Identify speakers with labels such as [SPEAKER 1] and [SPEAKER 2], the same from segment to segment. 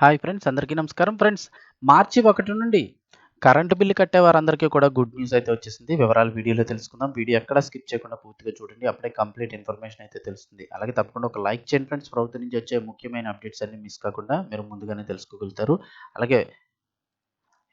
[SPEAKER 1] Hi friends అందరికీ నమస్కారం. Friends మార్చి ఒకటి నుండి కరెంటు బిల్లు కట్టే వారందరికీ కూడా గుడ్ న్యూస్ అయితే వచ్చేసింది. వివరాలు వీడియోలో తెలుసుకుందాం. వీడియో ఎక్కడ స్కిప్ చేయకుండా పూర్తిగా చూడండి. అప్పుడే కంప్లీట్ ఇన్ఫర్మేషన్ అయితే తెలుస్తుంది. అలాగే తప్పకుండా ఒక లైక్ చేయండి ఫ్రెండ్స్. ప్రభుత్వం నుంచి వచ్చే ముఖ్యమైన అప్డేట్స్ అన్ని మిస్ కాకుండా మీరు ముందుగానే తెలుసుకోగలుగుతారు. అలాగే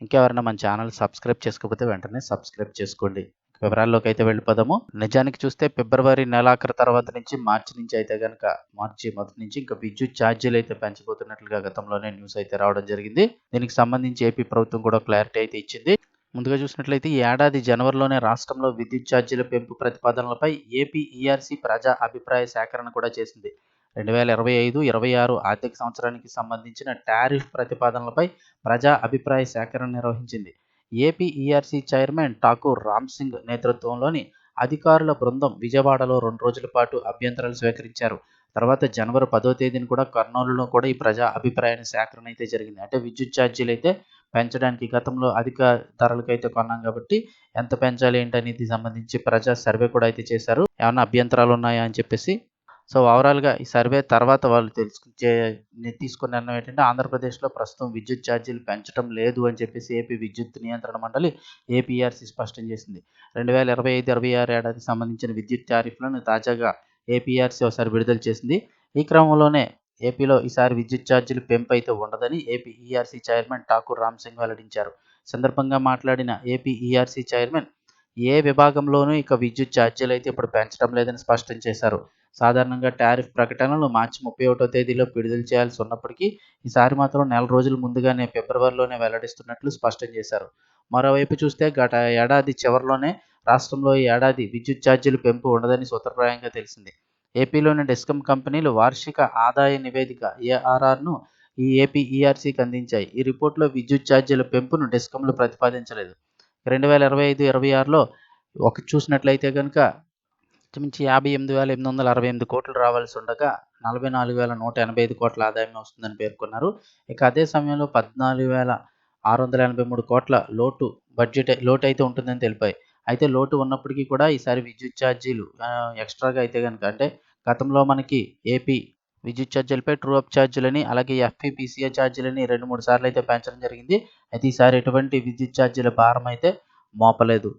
[SPEAKER 1] ఇంకెవరైనా మన ఛానల్ సబ్స్క్రైబ్ చేసుకోకపోతే వెంటనే సబ్స్క్రైబ్ చేసుకోండి. వివరాల్లోకి అయితే వెళ్ళిపోదాము. నిజానికి చూస్తే ఫిబ్రవరి నెలాఖరు తర్వాత నుంచి మార్చి నుంచి అయితే కనుక మార్చి మొదటి నుంచి ఇంకా విద్యుత్ ఛార్జీలు అయితే పెంచబోతున్నట్లుగా గతంలోనే న్యూస్ అయితే రావడం జరిగింది. దీనికి సంబంధించి ఏపీ ప్రభుత్వం కూడా క్లారిటీ అయితే ఇచ్చింది. ముందుగా చూసినట్లయితే ఈ ఏడాది జనవరిలోనే రాష్ట్రంలో విద్యుత్ ఛార్జీల పెంపు ప్రతిపాదనలపై ఏపీ ఈఆర్సీ ప్రజా అభిప్రాయ సేకరణ కూడా చేసింది. రెండు వేల ఇరవై ఐదు ఇరవై ఆరు ఆర్థిక సంవత్సరానికి సంబంధించిన టారిఫ్ ప్రతిపాదనలపై ప్రజా అభిప్రాయ సేకరణ నిర్వహించింది. AP ERC chairman Thakur Ram Singh నేతృత్వంలోని అధికారుల బృందం విజయవాడలో రెండు రోజుల పాటు అభ్యంతరాలు స్వీకరించారు. తర్వాత జనవరి పదో తేదీని కూడా కర్నూలులో కూడా ఈ ప్రజా అభిప్రాయాన్ని సేకరణ అయితే జరిగింది. అంటే విద్యుత్ ఛార్జీలు అయితే పెంచడానికి గతంలో అధిక ధరలకు అయితే కొన్నాం కాబట్టి ఎంత పెంచాలి ఏంటనేది సంబంధించి ప్రజా సర్వే కూడా అయితే చేశారు. ఏమైనా అభ్యంతరాలు ఉన్నాయా అని చెప్పేసి సో ఓవరాల్గా ఈ సర్వే తర్వాత వాళ్ళు తెలుసు తీసుకున్న నిర్ణయం ఏంటంటే ఆంధ్రప్రదేశ్లో ప్రస్తుతం విద్యుత్ ఛార్జీలు పెంచడం లేదు అని చెప్పేసి ఏపీ విద్యుత్ నియంత్రణ మండలి ఏపీఆర్సీ స్పష్టం చేసింది. రెండు వేల ఇరవై ఐదు ఇరవై ఆరు ఏడాదికి సంబంధించిన విద్యుత్ టారిఫ్లను తాజాగా ఏపీఆర్సీ ఒకసారి విడుదల చేసింది. ఈ క్రమంలోనే ఏపీలో ఈసారి విద్యుత్ ఛార్జీలు పెంపు అయితే ఉండదని AP ERC chairman Thakur Ram Singh వెల్లడించారు సందర్భంగా మాట్లాడిన ఏపీ ఈఆర్సీ చైర్మన్ ఏ విభాగంలోనూ ఇక విద్యుత్ ఛార్జీలు అయితే ఇప్పుడు పెంచడం లేదని స్పష్టం చేశారు. సాధారణంగా టారిఫ్ ప్రకటనలు మార్చి ముప్పై ఒకటో తేదీలో విడుదల చేయాల్సి ఉన్నప్పటికీ ఈసారి మాత్రం నెల రోజుల ముందుగానే ఫిబ్రవరిలోనే వెల్లడిస్తున్నట్లు స్పష్టం చేశారు. మరోవైపు చూస్తే గత ఏడాది చివరిలోనే రాష్ట్రంలో ఈ ఏడాది విద్యుత్ ఛార్జీలు పెంపు ఉండదని సూత్రప్రాయంగా తెలిసింది. ఏపీలోని డిస్కమ్ కంపెనీలు వార్షిక ఆదాయ నివేదిక ఏఆర్ఆర్ను ఈ ఏపీ ఈఆర్సీకి అందించాయి. ఈ రిపోర్ట్లో విద్యుత్ ఛార్జీల పెంపును డిస్కంలు ప్రతిపాదించలేదు. రెండు వేల ఇరవై ఐదు ఇరవై ఆరులో ఒక చూసినట్లయితే కనుక ఇంచుమించు యాభై ఎనిమిది వేల ఎనిమిది వందల అరవై ఎనిమిది కోట్లు రావాల్సి ఉండగా నలభై నాలుగు వేల నూట ఎనభై ఐదు కోట్ల ఆదాయం వస్తుందని పేర్కొన్నారు. ఇక అదే సమయంలో పద్నాలుగు వేల ఆరు వందల ఎనభై మూడు కోట్ల లోటు బడ్జెట్ లోటు అయితే ఉంటుందని తెలిపాయి. అయితే లోటు ఉన్నప్పటికీ కూడా ఈసారి విద్యుత్ ఛార్జీలు ఎక్స్ట్రాగా అయితే కనుక అంటే గతంలో మనకి ఏపీ విద్యుత్ ఛార్జీలపై ట్రూ అప్ ఛార్జీలని అలాగే ఎఫ్పిపిసిఏ ఛార్జీలని రెండు మూడు సార్లు అయితే పెంచడం జరిగింది. అయితే ఈసారి ఎటువంటి విద్యుత్ ఛార్జీల భారం అయితే మోపలేదు.